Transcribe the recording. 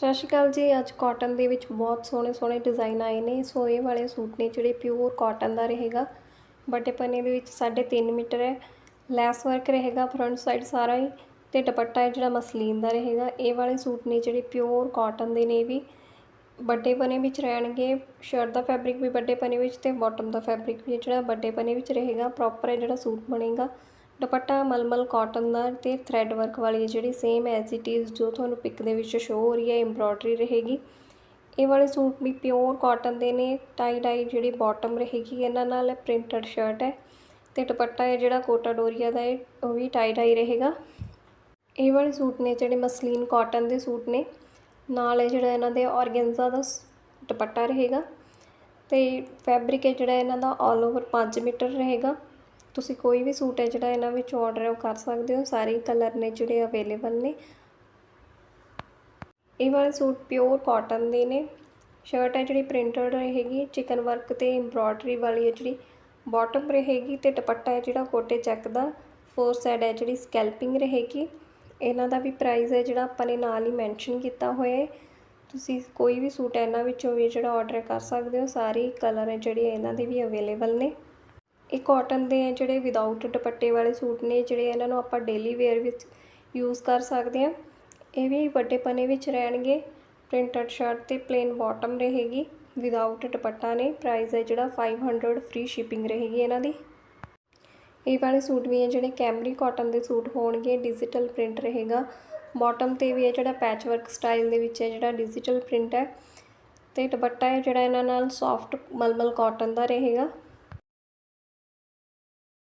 ਸਤਿ ਸ਼੍ਰੀ ਅਕਾਲ ਜੀ, ਅੱਜ ਕਾਟਨ ਦੇ ਵਿੱਚ ਬਹੁਤ ਸੋਹਣੇ ਸੋਹਣੇ ਡਿਜ਼ਾਈਨ ਆਏ ਨੇ, ਸੋ ਇਹ ਵਾਲੇ ਸੂਟ ਨੇ ਜਿਹੜੇ ਪਿਓਰ ਕਾਟਨ ਦਾ ਰਹੇਗਾ। ਬਟੇ ਪਨੇ ਦੇ ਵਿੱਚ 3.5 ਮੀਟਰ ਹੈ ਲੈਸ ਵਰਕ ਰਹੇਗਾ ਫਰੰਟ ਸਾਈਡ ਸਾਰਾ ਹੀ, ਤੇ ਦੁਪੱਟਾ ਹੈ ਜਿਹੜਾ ਮਸਲੀਨ ਦਾ ਰਹੇਗਾ, ਇਹ ਵਾਲੇ ਸੂਟ ਨੇ ਜਿਹੜੇ ਪਿਓਰ ਕਾਟਨ ਦੇ ਨੇ ਵੀ। ਵੱਡੇ ਪਨੇ ਵਿੱਚ ਰਹਿਣਗੇ ਸ਼ਰਟ ਦਾ ਫੈਬਰਿਕ ਵੀ ਵੱਡੇ ਪਨੇ ਵਿੱਚ ਤੇ ਬਾਟਮ ਦਾ ਫੈਬਰਿਕ ਵੀ ਜਿਹੜਾ ਵੱਡੇ ਪਨੇ ਵਿੱਚ ਰਹੇਗਾ ਪ੍ਰੋਪਰ ਹੈ ਜਿਹੜਾ ਸੂਟ ਬਣੇਗਾ। ਦੁਪੱਟਾ, ਮਲਮਲ, ਕਾਟਨ ਦਾ ਤੇ ਥ੍ਰੈਡ ਵਰਕ ਵਾਲੀ ਹੈ ਜਿਹੜੀ ਸੇਮ ਐਜ਼ ਇਟ ਇਜ਼ ਜੋ ਤੁਹਾਨੂੰ ਪਿਕ ਦੇ ਵਿੱਚ ਸ਼ੋ ਹੋ ਰਹੀ ਹੈ ਐਮਬ੍ਰੋਇਡਰੀ ਰਹੇਗੀ। ਇਹ ਵਾਲੇ ਸੂਟ ਵੀ ਪਿਓਰ ਕਾਟਨ ਦੇ ਨੇ ਟਾਈ ਡਾਈ ਜਿਹੜੀ ਬਾਟਮ ਰਹੇਗੀ, ਇਹਨਾਂ ਨਾਲ ਪ੍ਰਿੰਟਡ ਸ਼ਰਟ ਹੈ ਤੇ ਦੁਪੱਟਾ ਹੈ ਜਿਹੜਾ ਕੋਟਾ ਡੋਰੀਆ ਦਾ ਹੈ, ਉਹ ਵੀ ਟਾਈ ਡਾਈ ਰਹੇਗਾ। ਇਹ ਵਾਲੇ ਸੂਟ ਨੇ ਜਿਹੜੇ ਮਸਲੀਨ ਕਾਟਨ ਦੇ ਸੂਟ ਨੇ, ਨਾਲ ਹੈ ਜਿਹੜਾ ਇਹਨਾਂ ਦੇ ਔਰਗੈਂਜ਼ਾ ਦਾ ਦੁਪੱਟਾ ਰਹੇਗਾ ਤੇ ਫੈਬਰਿਕ ਹੈ ਜਿਹੜਾ ਇਹਨਾਂ ਦਾ ਆਲ ਓਵਰ 5 ਮੀਟਰ ਰਹੇਗਾ। ਤੁਸੀਂ ਕੋਈ ਵੀ ਸੂਟ ਹੈ ਜਿਹੜਾ ਇਹਨਾਂ ਵਿੱਚ ਆਰਡਰ ਉਹ ਕਰ ਸਕਦੇ ਹੋ। ਸਾਰੇ ਕਲਰ ਨੇ ਜਿਹੜੇ ਅਵੇਲੇਬਲ ਨੇ। ਇਹ ਵਾਲੇ ਸੂਟ ਪਿਓਰ ਕਾਟਨ ਦੇ ਨੇ। ਸ਼ਰਟ ਹੈ ਜਿਹੜੀ ਪ੍ਰਿੰਟਡ ਰਹੇਗੀ। ਚਿਕਨ ਵਰਕ ਤੇ ਐਮਬ੍ਰੋਇਡਰੀ ਵਾਲੀ ਹੈ ਜਿਹੜੀ ਬਾਟਮ ਰਹੇਗੀ ਤੇ ਦੁਪੱਟਾ ਹੈ ਜਿਹੜਾ ਕੋਟੇ ਚੈੱਕ ਦਾ। ਫੋਰ ਸਾਈਡ ਹੈ ਜਿਹੜੀ ਸਕੈਲਪਿੰਗ ਰਹੇਗੀ। ਇਹਨਾਂ ਦਾ ਵੀ ਪ੍ਰਾਈਸ ਹੈ ਜਿਹੜਾ ਆਪਾਂ ਨੇ ਨਾਲ ਹੀ ਮੈਂਸ਼ਨ ਕੀਤਾ ਹੋਇਆ ਹੈ। ਤੁਸੀਂ ਕੋਈ ਵੀ ਸੂਟ ਇਹਨਾਂ ਵਿੱਚੋਂ ਵੀ ਜਿਹੜਾ ਆਰਡਰ ਕਰ ਸਕਦੇ ਹੋ। ਸਾਰੇ ਕਲਰ ਹੈ ਜਿਹੜੇ ਇਹਨਾਂ ਦੇ ਵੀ ਅਵੇਲੇਬਲ ਨੇ। ਇਹ ਕੋਟਨ ਦੇ ਹੈ ਜਿਹੜੇ ਵਿਦਆਊਟ ਦੁਪੱਟੇ ਵਾਲੇ ਸੂਟ ਨੇ, ਜਿਹੜੇ ਇਹਨਾਂ ਨੂੰ ਆਪਾਂ ਡੇਲੀ ਵੇਅਰ ਵਿੱਚ ਯੂਜ਼ ਕਰ ਸਕਦੇ ਹਾਂ। ਇਹ ਵੀ ਵੱਡੇ ਪਨੇ ਵਿੱਚ ਰਹਿਣਗੇ। ਪ੍ਰਿੰਟਡ ਸ਼ਰਟ ਤੇ ਪਲੇਨ ਬਾਟਮ ਰਹੇਗੀ। ਵਿਦਆਊਟ ਦੁਪੱਟਾ ਨੇ ਪ੍ਰਾਈਸ ਹੈ ਜਿਹੜਾ 500 ਫ੍ਰੀ ਸ਼ਿਪਿੰਗ ਰਹੇਗੀ ਇਹਨਾਂ ਦੀ। ਇਹ ਵਾਲੇ ਸੂਟ ਵੀ ਹੈ ਜਿਹੜੇ ਕੈਮਰੀ ਕਾਟਨ ਦੇ ਸੂਟ ਹੋਣਗੇ ਡਿਜੀਟਲ ਪ੍ਰਿੰਟ ਰਹੇਗਾ। ਬਾਟਮ ਤੇ ਵੀ ਹੈ ਜਿਹੜਾ ਪੈਚ ਵਰਕ ਸਟਾਈਲ ਦੇ ਵਿੱਚ ਹੈ, ਜਿਹੜਾ ਡਿਜੀਟਲ ਪ੍ਰਿੰਟ ਹੈ। ਤੇ ਦੁਪੱਟਾ ਹੈ ਜਿਹੜਾ ਇਹਨਾਂ ਨਾਲ ਸੌਫਟ ਮਲਮਲ ਕਾਟਨ ਦਾ ਰਹੇਗਾ।